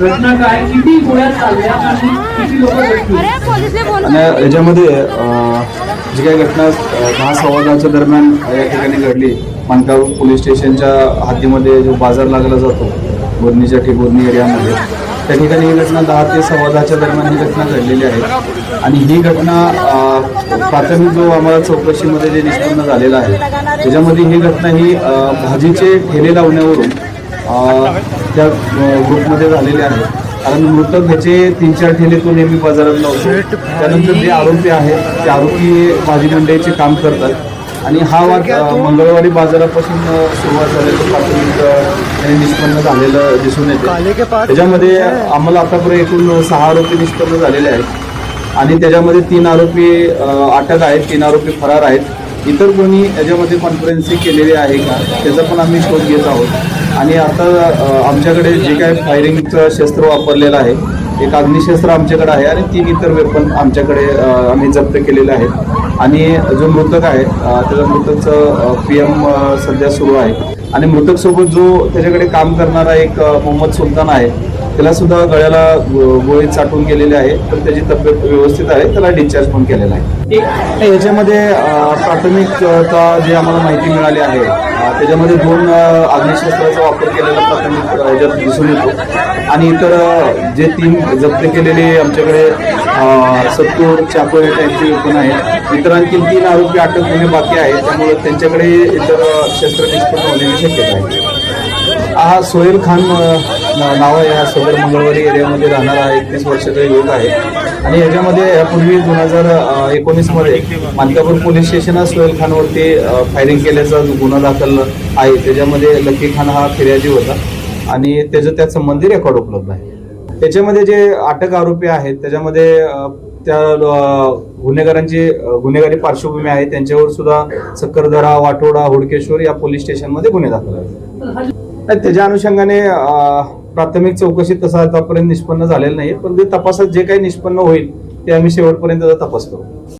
घटना काय? किती गोळ्या चालल्या आणि किती लोक आणि याच्यामध्ये जी काही घटना दहा सव्वा दहाच्या दरम्यान या ठिकाणी घडली. मानकाव पोलीस स्टेशनच्या हद्दीमध्ये जो बाजार लागला जातो बोर्नीच्या ठिबोर्नी एरियामध्ये त्या ठिकाणी ही घटना दहा ते सव्वा दहाच्या दरम्यान ही घटना घडलेली आहे. आणि ही घटना प्राथमिक जो आम्हाला चौकशीमध्ये जे निष्पन्न झालेलं आहे त्याच्यामध्ये ही घटना ही भाजीचे ठेले लावण्यावरून त्या ग्रुपमध्ये झालेले आहे कारण मृतक ह्याचे तीन चार ठेले तो नेहमी बाजारात लावतो. त्यानंतर जे आरोपी आहेत ते आरोपी भाजी मंडईचे काम करतात. आणि हा वाद मंगळवारी बाजारापासून सुरुवात प्राथमिक अं, हे निष्पन्न झालेलं दिसून येते. त्याच्यामध्ये आम्हाला आतापर्यंत एकूण सहा आरोपी निष्पन्न झालेले आहेत. आणि त्याच्यामध्ये तीन आरोपी अटक आहेत तीन आरोपी फरार आहेत. इतर कोणी याच्यामध्ये कॉन्फरन्सिंग केलेली आहे का? त्याचा पण आम्ही शोध घेत आहोत. आणि आता आमच्याकडे जे काय फायरिंगचं शस्त्र वापरलेलं आहे एक अग्निशस्त्र आमच्याकडे आहे आणि तीन इतर वेपन आमच्याकडे आम्ही जप्त केलेले आहेत. आणि जो मृतक आहे अं, त्याच्या मृतकचं पी एम सध्या सुरू आहे. आणि मृतकसोबत जो त्याच्याकडे काम करणारा एक मोहम्मद सुलतान आहे त्याला सुद्धा गळ्याला गोळी चाटून गेलेली आहे तर त्याची तब्येत व्यवस्थित आहे त्याला डिस्चार्ज पण केलेला आहे. याच्यामध्ये प्राथमिकता जी आम्हाला माहिती मिळाली आहे त्याच्यामध्ये दोन अग्निशस्त्राचा वापर केलेला प्राथमिक याच्यात दिसून येतो. आणि इतर जे तीन जप्त केलेले आमच्याकडे सत्तूर चाकू टाईपचे पण आहेत इतर आणखी तीन आरोपी अटक होणे बाकी आहे त्यामुळे त्यांच्याकडे इतर शस्त्र निष्पन्न होण्याची शक्यता आहे. हा सोहेल खान नाव आहे हा सदर मंगळवारी एरियामध्ये राहणारा एकतीस वर्षाचा युवक आहे. आणि याच्यामध्ये यापूर्वी दोन हजार एकोणीसमध्ये मानकापूर पोलीस स्टेशन सोहेल खानवरती फायरिंग केल्याचा जो गुन्हा दाखल आहे त्याच्यामध्ये लकी खान हा फिर्यादी होता. आणि त्याचं त्यात संबंधी रेकॉर्ड उपलब्ध आहे. त्याच्यामध्ये जे अटक आरोपी आहेत त्याच्यामध्ये त्या गुन्हेगारांची गुन्हेगारी पार्श्वभूमी आहे. त्यांच्यावर सुद्धा सक्करदरा वाटोडा हुडकेश्वर या पोलीस स्टेशनमध्ये गुन्हे दाखल आहेत. त्याच्या अनुषंगाने प्राथमिक चौकशी तसा आतापर्यंत निष्पन्न झालेलं नाही पण ते तपासात जे काही निष्पन्न होईल ते आम्ही शेवटपर्यंत तपास करू.